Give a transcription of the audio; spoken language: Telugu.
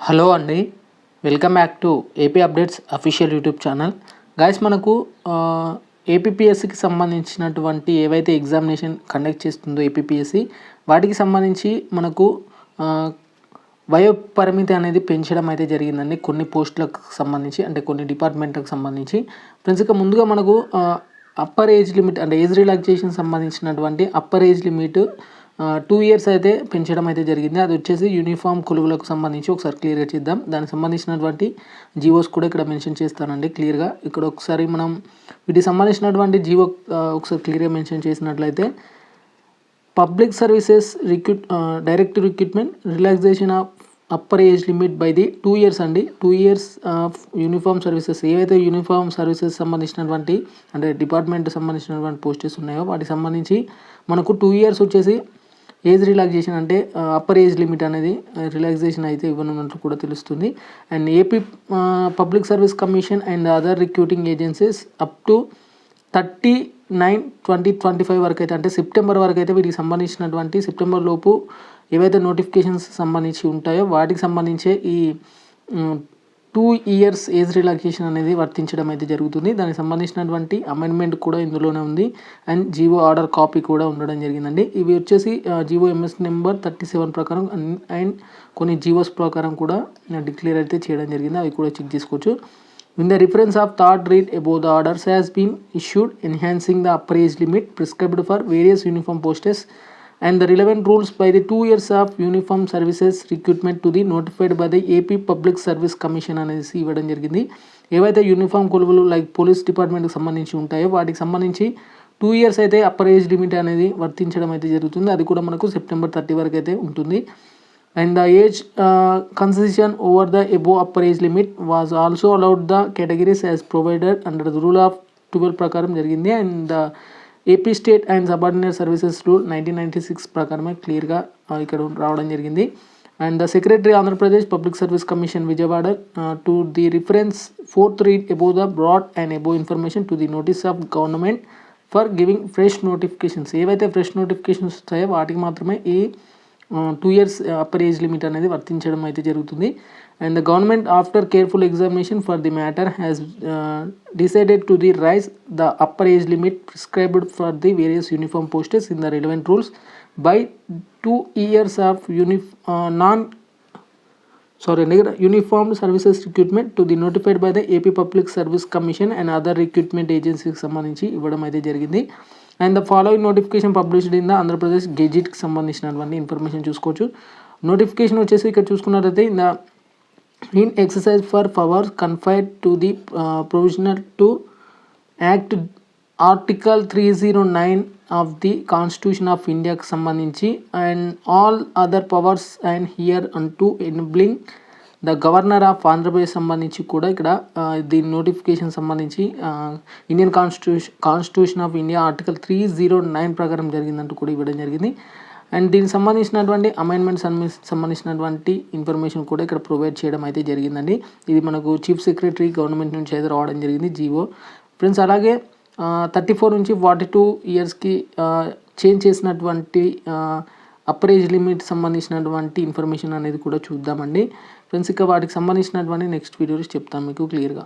హలో అండి. Welcome back to AP updates official YouTube channel. Guys మనకు ఏపీపీఎస్సికి సంబంధించినటువంటి ఏవైతే ఎగ్జామినేషన్ కండక్ట్ చేస్తుందో ఏపీపీఎస్సి వాటికి సంబంధించి మనకు వయోపరిమితి వయో పరిమితి అనేది పెంచడం అయితే జరిగిందండి. కొన్ని పోస్టులకు సంబంధించి అంటే కొన్ని డిపార్ట్మెంట్లకు సంబంధించి. ఫ్రెండ్స్ ఇక ముందుగా మనకు అప్పర్ ఏజ్ లిమిట్ అంటే ఏజ్ రిలాక్సేషన్ సంబంధించినటువంటి upper age limit two years అయితే పెంచడం అయితే జరిగింది. అది వచ్చేసి యూనిఫామ్ కొలువులకు సంబంధించి ఒకసారి క్లియర్గా చేద్దాం. దానికి సంబంధించినటువంటి జీవోస్ కూడా ఇక్కడ మెన్షన్ చేస్తానండి క్లియర్గా ఇక్కడ ఒకసారి మనం వీటికి సంబంధించినటువంటి జీవో ఒకసారి క్లియర్గా మెన్షన్ చేసినట్లయితే public services recruit direct recruitment relaxation of upper age limit by the two years అండి. Two years of uniform services ఏవైతే యూనిఫామ్ సర్వీసెస్ సంబంధించినటువంటి అంటే డిపార్ట్మెంట్ సంబంధించినటువంటి పోస్టెస్ ఉన్నాయో వాటికి సంబంధించి మనకు టూ ఇయర్స్ వచ్చేసి ఏజ్ రిలాక్సేషన్ అంటే అప్పర్ ఏజ్ లిమిట్ అనేది రిలాక్సేషన్ అయితే ఇవ్వనున్నట్లు కూడా తెలుస్తుంది. And AP public service commission and other recruiting agencies up to thirty nine twenty twenty five వరకు అయితే అంటే సెప్టెంబర్ వరకు అయితే వీటికి సంబంధించినటువంటి సెప్టెంబర్ లోపు ఏవైతే నోటిఫికేషన్స్ సంబంధించి ఉంటాయో వాటికి సంబంధించే ఈ టూ ఇయర్స్ ఏజ్ రిలాక్సేషన్ అనేది వర్తించడం అయితే జరుగుతుంది. దానికి సంబంధించినటువంటి అమెండ్మెంట్ కూడా ఇందులోనే ఉంది. అండ్ జీవో ఆర్డర్ కాపీ కూడా ఉండడం జరిగిందండి. ఇవి వచ్చేసి GO MS number thirty seven ప్రకారం అండ్ కొన్ని జీవోస్ ప్రకారం కూడా డిక్లేర్ అయితే చేయడం జరిగింది. అవి కూడా చెక్ చేసుకోవచ్చు. In the reference of third read above the orders has been issued enhancing the prize limit limit for various various uniform and the relevant rules by the two years of uniform services recruitment to the notified by the AP public service commission అనేసి ఇవ్వడం జరిగింది ఏవైతే యూనిఫామ్ కొలువులు లైక్ పోలీస్ డిపార్ట్మెంట్కి సంబంధించి ఉంటాయో వాటికి సంబంధించి టూ ఇయర్స్ అయితే అప్పర్ ఏజ్ లిమిట్ అనేది వర్తించడం అయితే జరుగుతుంది అది కూడా మనకు సెప్టెంబర్ థర్టీ వరకు అయితే ఉంటుంది and the age concession over the above upper age limit was also allowed the categories as provided under the rule of twelve ప్రకారం జరిగింది and the AP state and subordinate services rule nineteen ninety six ప్రకారమే క్లియర్గా ఇక్కడ రావడం జరిగింది. And the secretary Andhra Pradesh public service commission Vijayawada to the reference fourth read above the broad and above information to the notice of government for giving fresh notifications ఏవైతే ఫ్రెష్ నోటిఫికేషన్స్ వస్తాయో వాటికి మాత్రమే ఈ two years upper age limit అనేది వర్తించడం అయితే జరుగుతుంది. And the government after careful examination for the matter has decided to the raise the upper age limit prescribed for the various uniform posts in the relevant rules by two years of యూనిఫ్ non sorry అండి ఇక్కడ uniform services recruitment to the notified by the AP public service commission and other recruitment ఏజెన్సీకి సంబంధించి ఇవ్వడం అయితే జరిగింది. And the following notification published in the Andhra Pradesh గెజిట్కి సంబంధించినటువంటి ఇన్ఫర్మేషన్ చూసుకోవచ్చు. నోటిఫికేషన్ వచ్చేసి ఇక్కడ చూసుకున్నట్లయితే in the in exercise for powers confide to the provisional to act article three zero nine of the constitution of ఇండియాకి సంబంధించి and all other powers and here and to enabling the governor of Andhra Pradesh సంబంధించి కూడా ఇక్కడ దీని నోటిఫికేషన్ సంబంధించి Indian constitution constitution of India article three zero nine ప్రకారం జరిగిందంటూ కూడా ఇవ్వడం జరిగింది. అండ్ దీనికి సంబంధించినటువంటి అమెండ్మెంట్ సంబంధించినటువంటి ఇన్ఫర్మేషన్ కూడా ఇక్కడ ప్రొవైడ్ చేయడం అయితే జరిగిందండి. ఇది మనకు చీఫ్ సెక్రటరీ గవర్నమెంట్ నుంచి అయితే రావడం జరిగింది జీవో. ఫ్రెండ్స్ అలాగే థర్టీ ఫోర్ నుంచి ఫార్టీ టూ ఇయర్స్కి చేంజ్ చేసినటువంటి అప్పర్ లిమిట్ సంబంధించినటువంటి ఇన్ఫర్మేషన్ అనేది కూడా చూద్దామండి. ఫ్రెండ్స్ ఇక వాటికి సంబంధించినటువంటి నెక్స్ట్ వీడియోస్ చెప్తాను మీకు క్లియర్గా